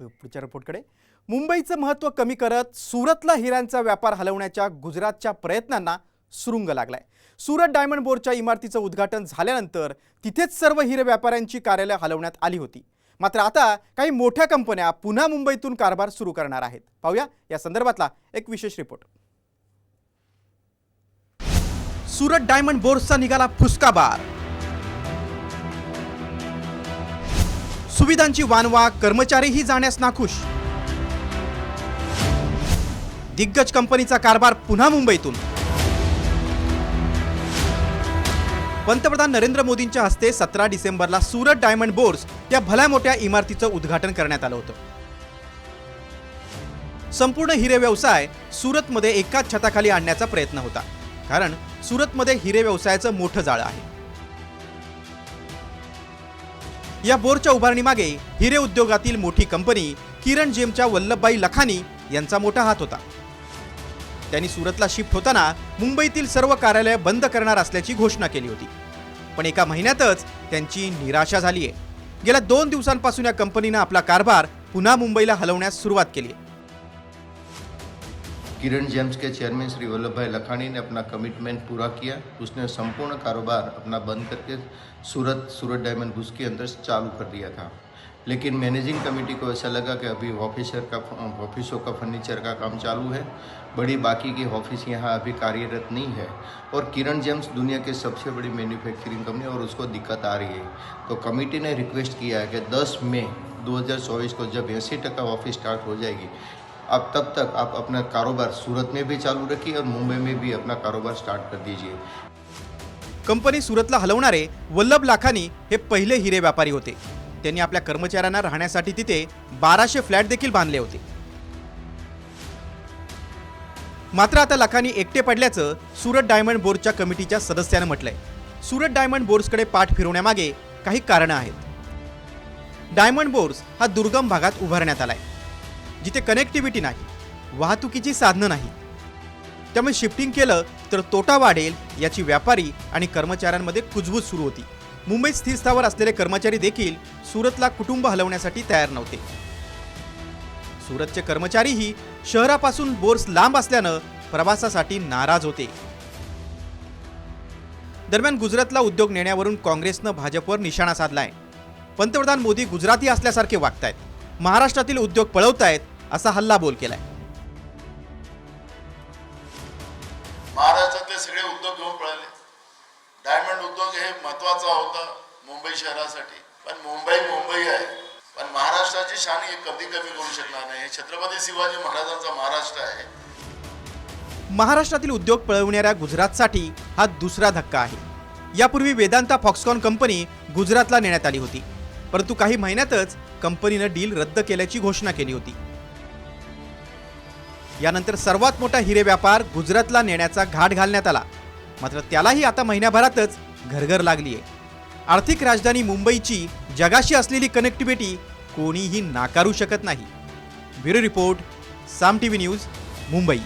पुढच्या रिपोर्टकडे मुंबईचं महत्त्व कमी करत सुरतला हिऱ्यांचा व्यापार हलवण्याच्या गुजरातच्या प्रयत्नांना सुरुंग लागलाय. सुरत डायमंड बोर्डच्या इमारतीचं उद्घाटन झाल्यानंतर तिथेच सर्व हिरे व्यापाऱ्यांची कार्यालय हलवण्यात आली होती. मात्र आता काही मोठ्या कंपन्या पुन्हा मुंबईतून कारभार सुरू करणार आहेत. पाहूया या संदर्भातला एक विशेष रिपोर्ट सुरत डायमंड बोर्डचा निघाला फुसका बार. सुविधांची वानवा कर्मचारीही जाण्यास नाखुश. दिग्गज कंपनीचा कारभार पुन्हा मुंबईतून. पंतप्रधान नरेंद्र मोदींच्या हस्ते सतरा डिसेंबरला सुरत डायमंड बोर्स या भल्या मोठ्या इमारतीचं उद्घाटन करण्यात आलं होतं. संपूर्ण हिरे व्यवसाय सुरतमध्ये एकाच छताखाली आणण्याचा प्रयत्न होता. कारण सुरतमध्ये हिरे व्यवसायाचं मोठं जाळं आहे. या बोरच्या उभारणीमागे हिरे उद्योगातील मोठी कंपनी किरण जेमच्या वल्लभबाई लखानी यांचा मोठा हात होता. त्यांनी सुरतला शिफ्ट होताना मुंबईतील सर्व कार्यालय बंद करणार असल्याची घोषणा केली होती. पण एका महिन्यातच त्यांची निराशा झाली आहे गेल्या दोन दिवसांपासून या कंपनीनं आपला कारभार पुन्हा मुंबईला हलवण्यास सुरुवात केली आहे किरण जेम्स के चेयरमैन श्री वल्लभ भाई लखानी ने अपना कमिटमेंट पूरा किया। उसने संपूर्ण कारोबार अपना बंद करके सूरत सूरत डायमंड बुस के अंदर चालू कर दिया था। लेकिन मैनेजिंग कमेटी को ऐसा लगा कि अभी ऑफिसर का ऑफिसों का फर्नीचर का काम चालू है। बड़ी बाकी की ऑफ़िस यहाँ अभी कार्यरत नहीं है। और किरण जेम्स दुनिया की सबसे बड़ी मैन्युफैक्चरिंग कंपनी और उसको दिक्कत आ रही है। तो कमेटी ने रिक्वेस्ट किया है कि 10 मई 2024 को जब अस्सी टका ऑफ़िस स्टार्ट हो जाएगी अब तब तक आप अपना कारोबार सूरत में भी चालू रखिए और मुंबई में भी अपना कारोबार स्टार्ट कर दीजिए। कंपनी सुरतला हलवणारे वल्लभ लाखानी हे पहिले हिरे व्यापारी होते. त्यांनी आपल्या कर्मचाऱ्यांना राहण्यासाठी तिथे बाराशे फ्लॅट देखील बांधले होते. मात्र आता लाखानी एकटे पडल्याचं सुरत डायमंड बोर्डच्या कमिटीच्या सदस्यानं म्हटलंय. सुरत डायमंड बोर्ड्सकडे पाठ फिरवण्यामागे काही कारणं आहेत. डायमंड बोर्स हा दुर्गम भागात उभारण्यात आलाय. जिथे कनेक्टिव्हिटी नाही वाहतुकीची साधनं नाही. त्यामुळे शिफ्टिंग केलं तर तोटा वाढेल याची व्यापारी आणि कर्मचाऱ्यांमध्ये कुजबूज सुरू होती. मुंबईत स्थिरस्थावर असलेले कर्मचारी देखील सुरतला कुटुंब हलवण्यासाठी तयार नव्हते. सुरतचे कर्मचारीही शहरापासून बोर्स लांब असल्यानं प्रवासासाठी नाराज होते. दरम्यान गुजरातला उद्योग नेण्यावरून काँग्रेसनं भाजपवर निशाणा साधलाय. पंतप्रधान मोदी गुजराती असल्यासारखे वागतायत. महाराष्ट्रातील उद्योग पळवतायत असा हल्ला बोल केलाय. महाराष्ट्रातले सगळे उद्योग घेऊन पळाले. डायमंड उद्योग हे महत्त्वाचा होता मुंबई शहरासाठी. पण मुंबई मुंबई आहे. पण महाराष्ट्राची शान हे कधी कमी करू शकणार नाही. हे छत्रपती शिवाजी महाराजांचा महाराष्ट्र आहे. महाराष्ट्रातील उद्योग पळवणाऱ्या गुजरातसाठी हा दुसरा धक्का आहे. यापूर्वी वेदांता फॉक्सकॉन कंपनी गुजरातला नेण्यात आली होती. परंतु काही महिन्यातच कंपनीनं डील रद्द केल्याची घोषणा केली होती. यानंतर सर्वात मोठा हिरे व्यापार गुजरातला नेण्याचा घाट घालण्यात आला. मात्र त्यालाही आता महिन्याभरातच घरघर लागली आहे आर्थिक राजधानी मुंबईची जगाशी असलेली कनेक्टिव्हिटी कोणीही नाकारू शकत नाही. Bureau report Saam T V news Mumbai.